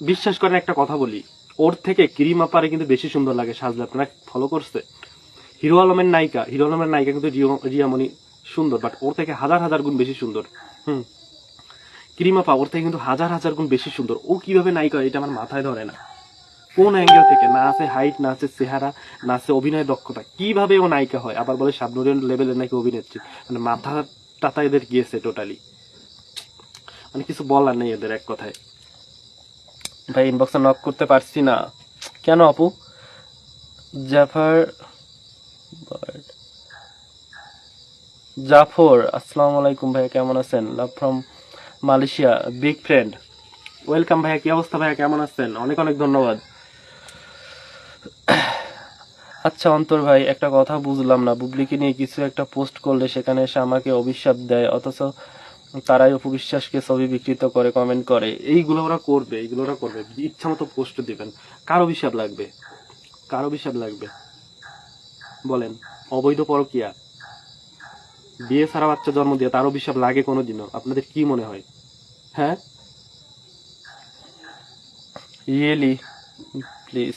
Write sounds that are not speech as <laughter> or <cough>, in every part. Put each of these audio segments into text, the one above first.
বিশ্বাস করেন একটা কথা বলি, ওর থেকে ক্রিম আপারে কিন্তু বেশি সুন্দর লাগে সাজলে, আপনারা ফলো করছে। হিরো আলমের নায়িকা, হিরো আলমের নায়িকা কিন্তু রিয়ামণি সুন্দর বাট ওর থেকে হাজার হাজার গুণ বেশি সুন্দর। হুম। ক্রিম আপা, ওর থেকে কিন্তু হাজার হাজার গুণ বেশি সুন্দর। ও কীভাবে নায়িকা এটা আমার মাথায় ধরে না। কোন অ্যাঙ্গেল থেকে? না আছে হাইট না আছে চেহারা, না আছে অভিনয় দক্ষতা। কীভাবে ও নায়িকা হয়? আবার বলে শাবনুরের লেভেলের নাকি অভিনেত্রী। মানে মাথা টাতা এদের গিয়েছে টোটালি মানে কিছু বলার নেই এদের এক কথায়। ভাই ইনবক্সে নক করতে পারছি না। কেন আপু? জাফর। জাফর, আসসালামু আলাইকুম ভাইয়া, কেমন আছেন? Love from Malaysia big friend welcome ভাইয়া, কি অবস্থা ভাইয়া, কেমন আছেন? অনেক অনেক ধন্যবাদ। আচ্ছা অন্তর ভাই, একটা কথা বুঝলাম না। বুবলিকে নিয়ে কিছু একটা পোস্ট করলে সেখানে এসে আমাকে অভিশাপ দেয়, অথচ তারাই অপবিশ্বাসকে ছবি বিকৃত করে কমেন্ট করে। এইগুলো ওরা করবে, এইগুলো ওরা করবে। ইচ্ছা মতো পোস্ট দিবেন। কার অভিশাপ লাগবে? কার অভিশাপ লাগবে? বলেন, অবৈধ পরকিয়া। বিয়ে ছাড়া বাচ্চা জন্ম দিয়ে তার অভিশাপ লাগে কোনোদিনও। আপনাদের কি মনে হয়? হ্যাঁ? Really please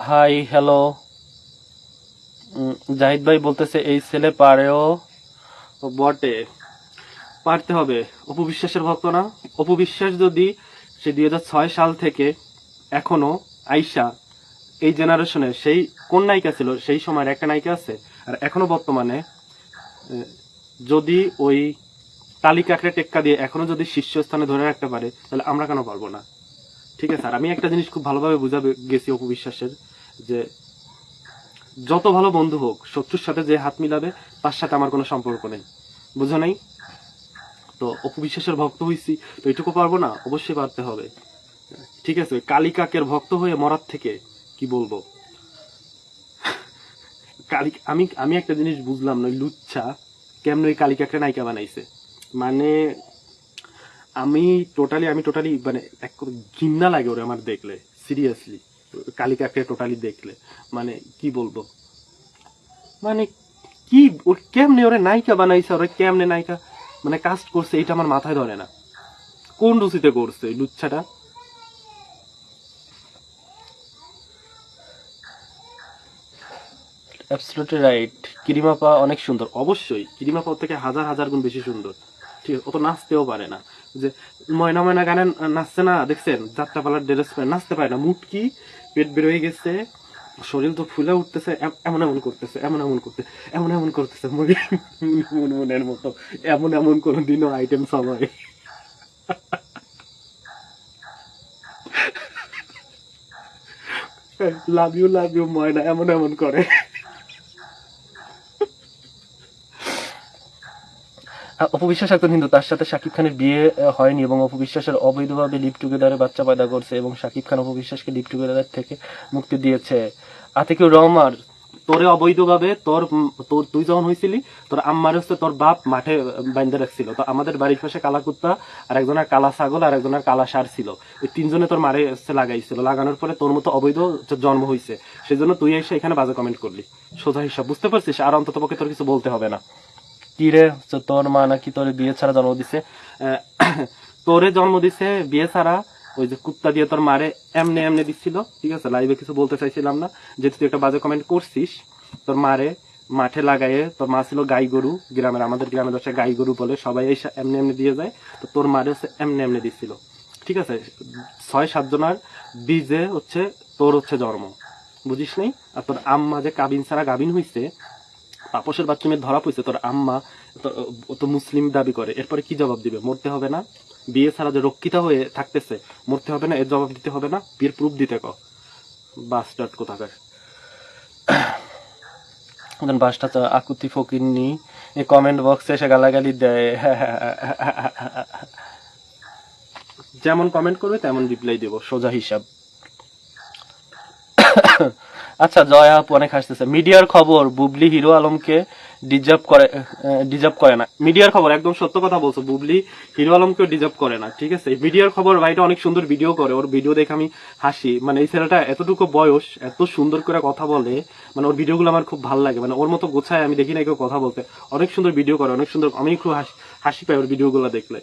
hi hello Zahid ভাই বলতেছে, এই ছেলে পারেও বটে। পারতে হবে, অপু বিশ্বাসের ভক্ত না। অপু বিশ্বাস যদি সে দুই হাজার ছয় সাল থেকে এখনও আইসা, এই জেনারেশনে সেই কোন নায়িকা ছিল? সেই সময়ের একটা নায়িকা আছে। আর এখনও বর্তমানে যদি ওই তালিকাকে টেক্কা দিয়ে এখনও যদি শীর্ষস্থানে ধরে রাখতে পারে, তাহলে আমরা কেন পারব না? ঠিক আছে, আর আমি একটা জিনিস খুব ভালোভাবে বুঝাবে গেছি অপু বিশ্বাসের, যে যত ভালো বন্ধু হোক, শত্রুর সাথে যে হাত মিলাবে, তার সাথে আমার কোনো সম্পর্ক নেই। বুঝো নাই? তো অপু বিশ্বাসের ভক্ত হইছি, তো এটুকু পারব না? অবশ্যই পারতে হবে। ঠিক আছে কালী কাকের ভক্ত হয়ে মরার থেকে কি বলব? কালী আমি আমি একটা জিনিস বুঝলাম না লুচ্ছা। কেমন ওই কালী কাকরে নায়িকা বানাইছে? মানে আমি টোটালি আমি টোটালি মানে এক ঘৃণা লাগে ওরে আমার দেখলে সিরিয়াসলি কালিকাকে টোটালি দেখলে। মানে কি বলব? মানে কি ওর কেমনে ওরে নায়িকা বানাইছে, ওরে কেমনে নায়িকা? মানে কাস্ট করছে এটা আমার মাথায় ধরে না। কোন রুচিতে করছে এই লুচ্ছাটা? অ্যাবসলিউটলি রাইট কিরিমাপা অনেক সুন্দর। অবশ্যই, কিরিমাপা থেকে হাজার হাজার গুণ বেশি সুন্দর। ঠিক আছে ও তো নাচতেও পারে না। যে ময়না ময়না গানে নাচছে না, দেখছেন? যাত্রাপালার ড্রেস পরে নাচতে পারে না। মুটকি পেট বের হয়ে গেছে। শরীর তো ফুলে উঠতেছে এমন এমন করতেছে, এমন এমন করতে এমন এমন করতেছে মনে মনের মতো। এমন এমন কোনো দিনও আইটেম সবাই লাভ ইউ লাভ ইউ ময়না। এমন এমন করে। তার সাথে শাকিব খানের বিয়ে হয়নি এবং অপবিশ্বাসের অবৈধভাবে টুগেদারে বাচ্চা পয়দা করছে এবং শাকিব খান অপবিশ্বাসকে থেকে মুক্তি দিয়েছে। আতিকুর রহমান, তোরে অবৈধভাবে তোর তোর, তুই যখন হয়েছিলি তোর আম্মার হচ্ছে তোর বাপ মাঠে রাখছিল। তো আমাদের বাড়ির পাশে কালা কুত্তা, আর একজনের কালা ছাগল, আর একজনের কালা সার ছিল। ওই তিনজনে তোর মারে হচ্ছে লাগাইছিল। লাগানোর পরে তোর মতো অবৈধ জন্ম হয়েছে সেই জন্য তুই এসে এখানে বাজে কমেন্ট করলি। সোজা হিসাব, বুঝতে পারছিস? আর অন্তত পক্ষে তোর কিছু বলতে হবে না। কি রে তোর মা নাকি তোর বিয়ে ছাড়া জন্ম দিছে? তোরে জন্ম দিছে বিয়ে ছাড়া, ওই যে কুত্তা দিয়ে তোর মারে এমনে এমনে দিচ্ছিল, ঠিক আছে? লাইভে কিছু বলতে চাইছিলাম না। যেহেতু তুই একটা বাজে কমেন্ট করছিস, তোর মারে মাঠে লাগাইয়ে তোর মা ছিল গাই গরু, গ্রামের, আমাদের গ্রামের দশে গাই গরু বলে সবাই এসে এমনি এমনি দিয়ে যায়, তো তোর মারে হচ্ছে এমনি এমনি দিচ্ছিল। ঠিক আছে? ছয় সাতজনার বীজে হচ্ছে তোর হচ্ছে জন্ম। বুঝিস নাই? আর তোর আম্মা যে কাবিন ছাড়া গাবিন হইছে তাপসের বাথরুমে ধরা পড়ছে তোর আম্মা তো- মুসলিম দাবি করে। এরপরে কি জবাব দিবে? মরতে হবে না? বিয়ে ছাড়া যে রক্ষিতা হয়ে থাকতেছে মরতে হবে না? এর জবাব দিতে হবে না? বিয়ের প্রুফ দিতে ক। বাস ডট কোথাকার। ওদের বাসটা তো আকুতি ফকির নি কমেন্ট বক্সে এসে গালাগালি দেয়। যেমন কমেন্ট করবে তেমন রিপ্লাই দেবো। সোজা হিসাব। <coughs> আচ্ছা জয়া আপু, অনেক হাসতেছে। মিডিয়ার খবর, বুবলি হিরো আলমকে ডিজার্ভ করে ডিজার্ভ করে না। মিডিয়ার খবর, একদম সত্য কথা বলছো, বুবলি হিরো আলমকেও ডিজার্ভ করে না, ঠিক আছে? মিডিয়ার খবর, ভাইটা অনেক সুন্দর ভিডিও করে, ওর ভিডিও দেখে আমি হাসি। মানে এই ছেলেটা এতটুকু বয়স, এত সুন্দর করে কথা বলে মানে ওর ভিডিওগুলো আমার খুব ভালো লাগে। মানে ওর মতো গোছায় আমি দেখি না কেউ কথা বলতে। অনেক সুন্দর ভিডিও করে, অনেক সুন্দর, আমি খুব হাসি পাই ওর ভিডিওগুলো দেখলে।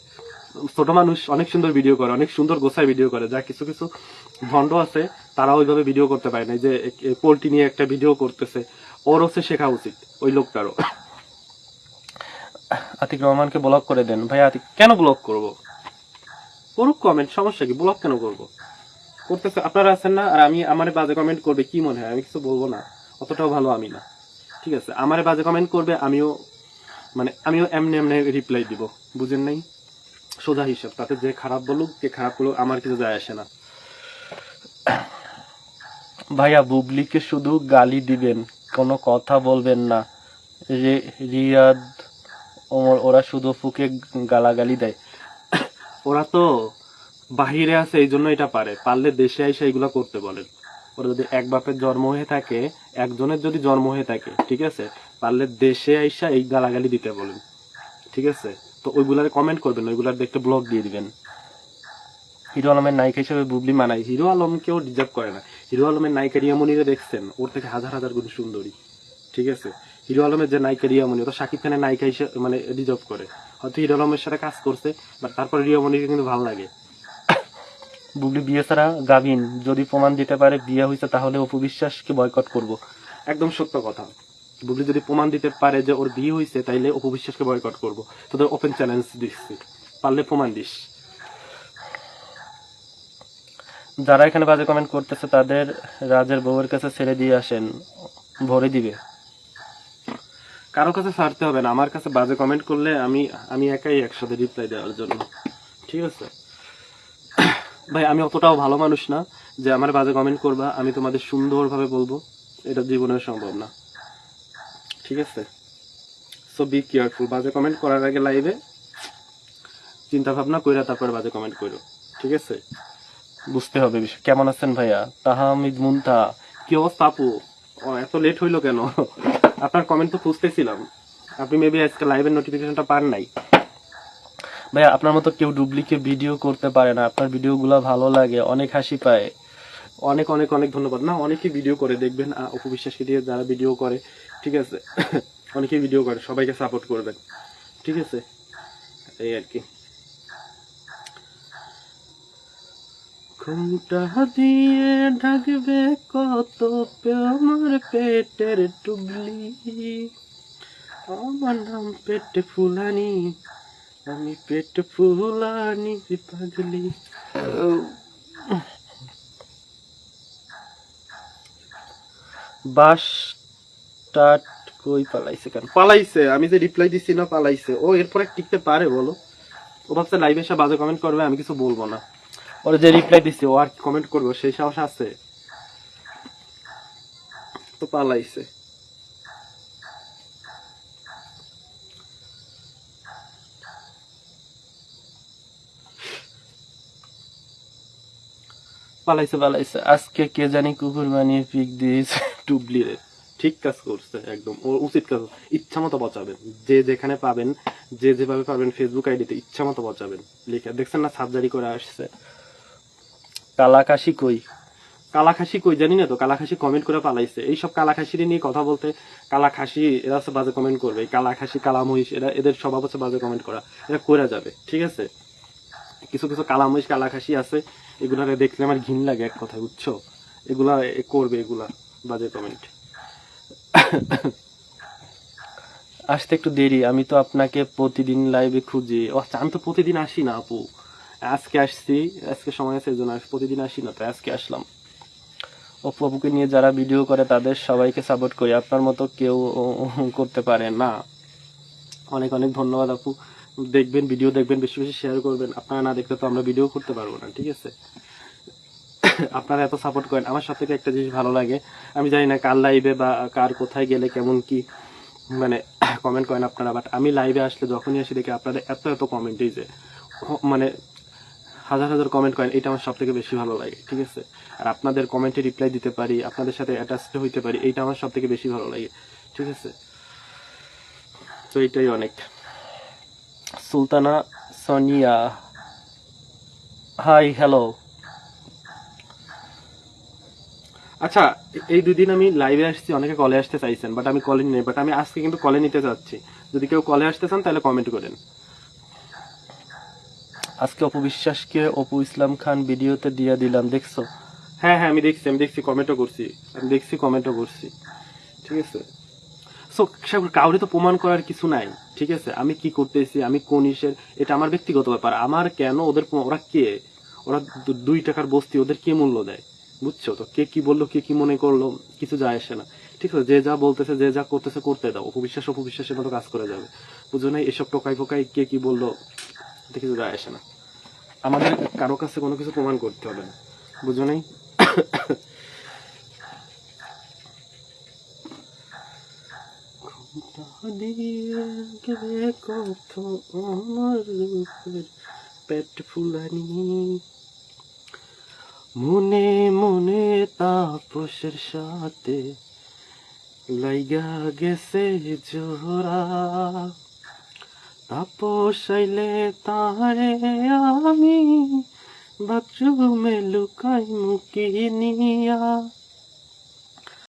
ছোট মানুষ অনেক সুন্দর ভিডিও করে, অনেক সুন্দর গোছায় ভিডিও করে, যা কিছু কিছু ভণ্ড আছে তারা ওইভাবে ভিডিও করতে পারে না যে পোল্ট্রি নিয়ে একটা ভিডিও করতেছে। ওর হচ্ছে শেখা উচিত ওই লোকটারও। আতিক রহমানকে ব্লক করে দেন। ভাই আতিক কেন ব্লক করব? করুক কমেন্ট সমস্যা কি? ব্লক কেন করব? করতেছে আপনারা আছেন না? আর আমি আমারে বাজে কমেন্ট করবে কি মনে হয়? আমি কিছু বলব না। অতটাও ভালো আমি না। ঠিক আছে আমারে বাজে কমেন্ট করবে আমিও মানে আমিও এমনি এমনি রিপ্লাই দিব। বুঝেন নাই? সোজা হিসাব তাতে যে খারাপ বলুক কে খারাপ বলুক আমার কিছু যায় আসে না। ভাইয়া, বুবলিকে শুধু গালি দিবেন, কোনো কথা বলবেন না। রিয়াদ, ওমর, ওরা শুধু ফুকে গালাগালি দেয়। ওরা তো বাহিরে আছে, এই জন্য এটা পারে। পারলে দেশে এসে এগুলো করতে বলেন। ওরা যদি এক বাপের জন্ম হয়ে থাকে, একজনের যদি জন্ম হয়ে থাকে, ঠিক আছে? পারলে দেশে আইসা এই গালাগালি দিতে বলেন, ঠিক আছে? তো ওইগুলারে কমেন্ট করবেন, ওইগুলার দেখতে ব্লগ দিয়ে দিবেন। হিরো আলমের নায়িকা হিসেবে বুবলি মানাই হিরো আলমকেও ডিজার্ভ করে না। হিরো আলমের নায়িকা রিয়ামনিরে দেখছেন ওর থেকে হাজার হাজার গুণ সুন্দরী। ঠিক আছে? হিরো আলমের যে নায়িকা রিয়ামনি ও তো শাকিব খানের নায়িকা হিসেবে মানে ডিজার্ভ করে। হয়তো হিরো আলমের সাথে কাজ করছে বাট তারপরে রিয়ামনিকে কিন্তু ভালো লাগে। বুবলি বিয়ে ছাড়া গাভিন যদি প্রমাণ দিতে পারে বিয়ে হয়েছে তাহলে অপু বিশ্বাসকে বয়কট করব। একদম সত্য কথা। বুবলি যদি প্রমাণ দিতে পারে যে ওর বিয়ে হয়েছে তাইলে অপু বিশ্বাসকে বয়কট করব। তোদের ওপেন চ্যালেঞ্জ দিচ্ছি। পারলে প্রমাণ দিস। যারা এখানে বাজে কমেন্ট করতেছে, তাদের রাজের বউয়ের কাছে ছেড়ে দিয়ে আসেন, ভরে দিবে। কারও কাছে ছাড়তে হবে না, আমার কাছে বাজে কমেন্ট করলে আমি আমি একাই একসাথে রিপ্লাই দেওয়ার জন্য। ঠিক আছে? ভাই, আমি অতটাও ভালো মানুষ না যে আমার বাজে কমেন্ট করবা, আমি তোমাদের সুন্দরভাবে বলব, এটা জীবনে সম্ভব না। ঠিক আছে? সো বি কেয়ারফুল বাজে কমেন্ট করার আগে লাইভে চিন্তা ভাবনা কইরা তারপর বাজে কমেন্ট করো ঠিক আছে? বুঝতে হবে বিষয়। কেমন আছেন ভাইয়া? তাহামিদ মুন্তা, কি অবস্থা আপু? এত লেট হইল কেন? আপনার কমেন্ট তো খুঁজতেছিলাম। আপনি মেবি আজকে লাইভের নোটিফিকেশনটা পান নাই। ভাইয়া, আপনার মতো কেউ ডুপ্লিকেট ভিডিও করতে পারে না। আপনার ভিডিওগুলো ভালো লাগে, অনেক হাসি পায়। অনেক অনেক অনেক ধন্যবাদ। না অনেকেই ভিডিও করে, দেখবেন অপু বিশ্বাসকে দিয়ে যারা ভিডিও করে, ঠিক আছে? অনেকেই ভিডিও করে, সবাইকে সাপোর্ট করবেন। ঠিক আছে? এই আর কি। ঘুমটা দিয়ে ঢাকবে কত আমার পেটের টুবলি। আমার নাম পেটে ফুলানি, আমি পেট ফুলানি পাগলি। বাস স্টার্ট কই পালাইছে কেন? পালাইছে, আমি যে রিপ্লাই দিছি না পালাইছে। ও এরপরে টিকতে পারে বলো। ও ভাবছে লাইভে এসে বাজে কমেন্ট করবে, আমি কিছু বলব না। ওর যে রিপ্লাই দিছি, ও আর কমেন্ট করবে, সেই সাহস আছে? তো পালাইছে। পালাইছে পালাইছে। আজকে কে জানি কুকুর বানিয়ে পিক দিয়েছে, টুবলি ঠিক কাজ করছে, একদম। ও উচিত কাজ ইচ্ছা মতো বাঁচাবেন। যে যেখানে পাবেন, যে যেভাবে পাবেন ফেসবুক আইডিতে ইচ্ছা মতো বাঁচাবেন। লিখে দেখছেন না সার্জারি করে আসছে। কালাকাশি কই? কালাখাসি কই জানি না তো কালাখাসি কমেন্ট করে পালাইছে। এইসব কালাখাসির নিয়ে কথা বলতে কালাখাসি এরা হচ্ছে বাজে কমেন্ট করবে। কালাখাসি কালামহিষ এরা এদের স্বভাব হচ্ছে বাজে কমেন্ট করা। এরা করে যাবে ঠিক আছে? কিছু কিছু কালামহিষ কালাখাসি আছে এগুলারে দেখলে আমার ঘিন লাগে এক কথা বুঝছ? এগুলা করবে এগুলা বাজে কমেন্ট আসতে একটু দেরি আমি তো আপনাকে প্রতিদিন লাইভে খুঁজি। ও আমি তো প্রতিদিন আসি না আপু। আজকে আসছি, আজকে সময় আছে, এই জন্য প্রতিদিন আসি না, তাই আজকে আসলাম। অপু আপুকে নিয়ে যারা ভিডিও করে, তাদের সবাইকে সাপোর্ট করি। আপনার মতো কেউ করতে পারে না। অনেক অনেক ধন্যবাদ আপু। দেখবেন, ভিডিও দেখবেন, বেশি বেশি শেয়ার করবেন। আপনারা না দেখলে তো আমরা ভিডিও করতে পারব না, ঠিক আছে? আপনারা এত সাপোর্ট করেন। আমার সব থেকে একটা জিনিস ভালো লাগে, আমি জানি না কার লাইভে বা কার কোথায় গেলে কেমন কি মানে <coughs> কমেন্ট করেন আপনারা বাট আমি লাইভে আসলে যখনই আসি দেখি আপনাদের এত এত কমেন্ট যে মানে হাজার হাজার কমেন্ট করেন, এটা আমার সব থেকে বেশি ভালো লাগে, ঠিক আছে? আর আপনাদের কমেন্টে রিপ্লাই দিতে পারি, আপনাদের সাথে অ্যাটাচড হইতে পারি এইটা আমার সব থেকে বেশি ভালো লাগে, ঠিক আছে? তো এইটাই অনেক। সুলতানা সোনিয়া হাই হ্যালো আচ্ছা এই দুই দিন আমি লাইভে আসছি, অনেকে কলে আসতে চাইছেন বাট আমি কলে নেই বাট আমি আজকে কিন্তু কলে নিতে যাচ্ছি। যদি কেউ কলে আসতে চান, তাহলে কমেন্ট করেন। আজকে অপবিশ্বাসকে অপু ইসলাম খান ভিডিওতে দিয়ে দিলাম, দেখছ? হ্যাঁ হ্যাঁ আমি দেখছি আমি দেখছি কমেন্টও করছি। আমি দেখছি কমেন্টও করছি। ঠিক আছে? সো কাউরে তো প্রমাণ করার কিছু নাই, ঠিক আছে? আমি কি করতেছি, আমি কোন ইসের, এটা আমার ব্যক্তিগত ব্যাপার। আমার কেন ওদের ওরা কে? ওরা দুই টাকার বস্তি ওদের কে মূল্য দেয়? বুঝছ? তো কে কি বলল, কে কি মনে করল, কিছু যায় আসে না। ঠিক আছে? যে যা বলতেছে, যে যা করতেছে, করতে দাও। অপবিশ্বাস অপবিশ্বাসের মতো কাজ করে যাবে। বুঝো না এসব টোকাই ফোকাই কে কি বলল? কিছু যায় আসে না। আমাদের কারও কাছে কোনো কিছু প্রমাণ করতে হবে না। বুঝো নাই? কত পেট ফুলানি মনে মনে তাপসের সাথে লাইগা গেছে জোরা তাপস আইলে তারে আমি বাথরুমে লুকাই মুখি নিয়া